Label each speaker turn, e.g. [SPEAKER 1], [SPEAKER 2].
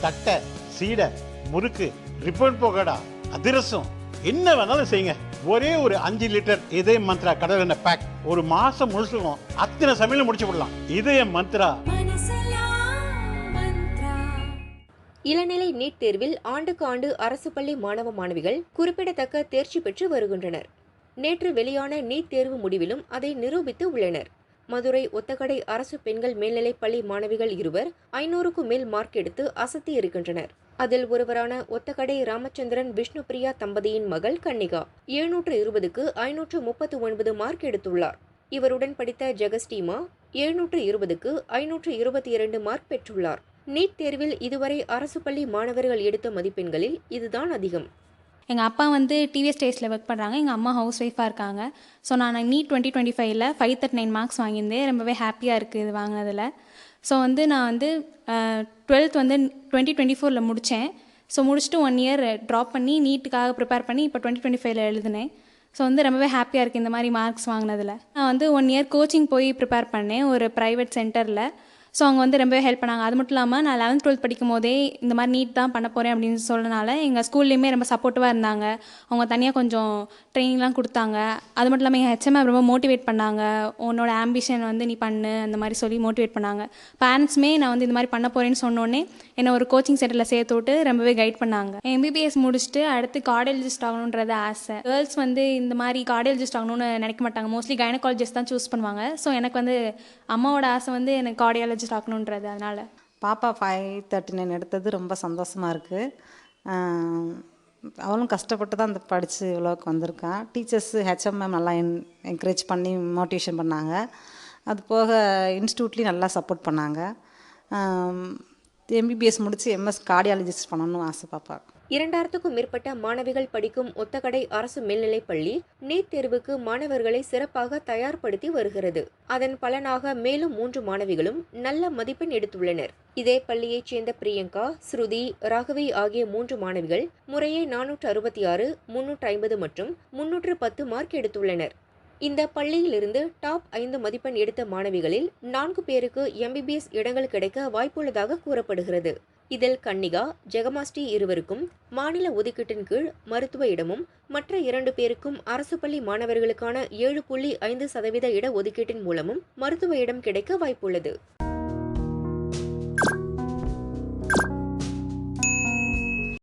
[SPEAKER 1] தட்டை சீடை முறுக்கு ரிப்பன் பகோடா அதிரசம் என்ன வேணாலும் செய்யுங்க. ஒரே ஒரு அஞ்சு லிட்டர் இதய மந்த்ரா கடல் எண்ணெய் பேக் ஒரு மாசம் முழுசுக்கும் அத்தனை சமையலும் முடிச்சு விடலாம். இதய மந்த்ரா.
[SPEAKER 2] இளநிலை நீட் தேர்வில் ஆண்டுக்கு ஆண்டு அரசு பள்ளி மாணவ மாணவிகள் குறிப்பிடத்தக்க தேர்ச்சி பெற்று வருகின்றனர். நேற்று வெளியான நீட் தேர்வு முடிவிலும் அதை நிரூபித்து உள்ளனர். மதுரை ஒத்தக்கடை அரசு பெண்கள் மேல்நிலைப் பள்ளி மாணவிகள் இருவர் ஐநூறுக்கும் மேல் மார்க் எடுத்து அசத்தி இருக்கின்றனர். அதில் ஒருவரான ஒத்தகடை ராமச்சந்திரன் விஷ்ணுபிரியா தம்பதியின் மகள் கன்னிகா எழுநூற்று இருபதுக்கு ஐநூற்று முப்பத்து ஒன்பது மார்க் எடுத்துள்ளார். இவருடன் படித்த ஜெகஸ்டீமா எழுநூற்று இருபதுக்கு ஐநூற்று இருபத்தி இரண்டு மார்க் பெற்றுள்ளார். நீட் தேர்வில் இதுவரை அரசு பள்ளி மாணவர்கள் எடுத்த மதிப்பெண்களில் இதுதான் அதிகம்.
[SPEAKER 3] எங்கள் அப்பா வந்து டிவிஎஸ் டேஸில் ஒர்க் பண்ணுறாங்க எங்கள் அம்மா ஹவுஸ் ஒய்ஃபாக இருக்காங்க. ஸோ நான் நீட் டுவெண்ட்டி டுவெண்ட்டி ஃபைவ்ல ஃபைவ் தேர்ட்டி நைன் மார்க்ஸ் வாங்கியிருந்தேன். ரொம்பவே ஹாப்பியாக இருக்குது இது வாங்கினதில். ஸோ வந்து நான் வந்து டுவெல்த் வந்து டுவெண்ட்டி டுவெண்ட்டி ஃபோரில் முடித்தேன் ஸோ முடிச்சுட்டு ஒன் இயர் ட்ராப் பண்ணி நீட்டுக்காக ப்ரிப்பேர் பண்ணி இப்போ டுவெண்ட்டி டுவெண்ட்டி ஃபைவ்ல எழுதினேன். ஸோ வந்து ரொம்பவே ஹாப்பியாக இருக்குது இந்த மாதிரி மார்க்ஸ் வாங்கினதில். நான் வந்து ஒன் இயர் கோச்சிங் போய் ப்ரிப்பேர் பண்ணேன். ஒரு ப்ரைவேட் சென்டரில் ஸோ அவங்க வந்து ரொம்பவே ஹெல்ப் பண்ணாங்க. அது மட்டும் இல்லாமல் நான் லெவன்த் டுவெல்த் படிக்கும் போதே இந்த மாதிரி நீட் தான் பண்ண போகிறேன் அப்படின்னு சொன்னனால எங்கள் ஸ்கூல்லேயுமே ரொம்ப சப்போர்ட்டிவாக இருந்தாங்க. அவங்க தனியாக கொஞ்சம் ட்ரைனிங்லாம் கொடுத்தாங்க. அது மட்டும் இல்லாமல் எங்கள் ஹெச்எம்ஐ ரொம்ப மோட்டிவேட் பண்ணாங்க. உன்னோட ஆம்பிஷன் வந்து நீ பண்ணு அந்த மாதிரி சொல்லி மோட்டிவேட் பண்ணாங்க. பேரண்ட்ஸுமே நான் வந்து இந்த மாதிரி பண்ண போகிறேன்னு சொன்னோடனே என்னை ஒரு கோச்சிங் சென்டரில் சேர்த்து விட்டு ரொம்பவே கைட் பண்ணாங்க. எம்பிபிஎஸ் முடிச்சுட்டு அடுத்து கார்டியாலஜிஸ்ட் ஆகணுன்றது ஆசை. கேர்ள்ஸ் வந்து இந்த மாதிரி கார்டியாலஜிஸ்ட் ஆகணும்னு நினைக்க மாட்டாங்க. மோஸ்ட்லி கைனகாலஜிஸ்ட் தான் சூஸ் பண்ணுவாங்க. ஸோ எனக்கு வந்து அம்மாவோட ஆசை வந்து எனக்கு கார்டியாலஜிஸ்ட் ஆகணுன்றது அதனால்.
[SPEAKER 4] பாப்பா ஃபைவ் தேர்ட்டி நைன் எடுத்தது ரொம்ப சந்தோஷமாக இருக்குது அவளும் கஷ்டப்பட்டு தான் இந்த படித்து இவ்வளோக்கு வந்திருக்கா. டீச்சர்ஸு ஹெச்எம் மேம் நல்லா என் என்கரேஜ் பண்ணி மோட்டிவேஷன் பண்ணாங்க. அது போக இன்ஸ்டியூட்லேயும் நல்லா சப்போர்ட் பண்ணாங்க. எம்பிபிஎஸ் முடித்து எம்எஸ் கார்டியாலஜிஸ்ட் பண்ணணும்னு ஆசை பாப்பா
[SPEAKER 2] இரண்டாயிரத்துக்கும் மேற்பட்ட மாணவிகள் படிக்கும் ஒத்தக்கடை அரசு மேல்நிலைப் பள்ளி நீட் தேர்வுக்கு மாணவர்களை சிறப்பாக தயார்படுத்தி வருகிறது. அதன் பலனாக மேலும் மூன்று மாணவிகளும் நல்ல மதிப்பெண் எடுத்துள்ளனர். இதே பள்ளியைச் சேர்ந்த பிரியங்கா ஸ்ருதி ராகவி ஆகிய மூன்று மாணவிகள் முறையே நானூற்று அறுபத்தி ஆறு முன்னூற்று ஐம்பது மற்றும் முன்னூற்று பத்து மார்க் எடுத்துள்ளனர். இந்த பள்ளியிலிருந்து டாப் ஐந்து மதிப்பெண் எடுத்த மாணவிகளில் நான்கு பேருக்கு எம்பிபிஎஸ் இடங்கள் கிடைக்க வாய்ப்புள்ளதாக கூறப்படுகிறது. இதில் கன்னிகா ஜெகமாஸ்டி இருவருக்கும் மாநில ஒதுக்கீட்டின் கீழ் மருத்துவ இடமும் மற்ற இரண்டு பேருக்கும் அரசு பள்ளி மாணவர்களுக்கான ஏழு புள்ளி ஐந்து சதவீத இட ஒதுக்கீட்டின் மூலமும் மருத்துவ இடம் கிடைக்க வாய்ப்புள்ளது.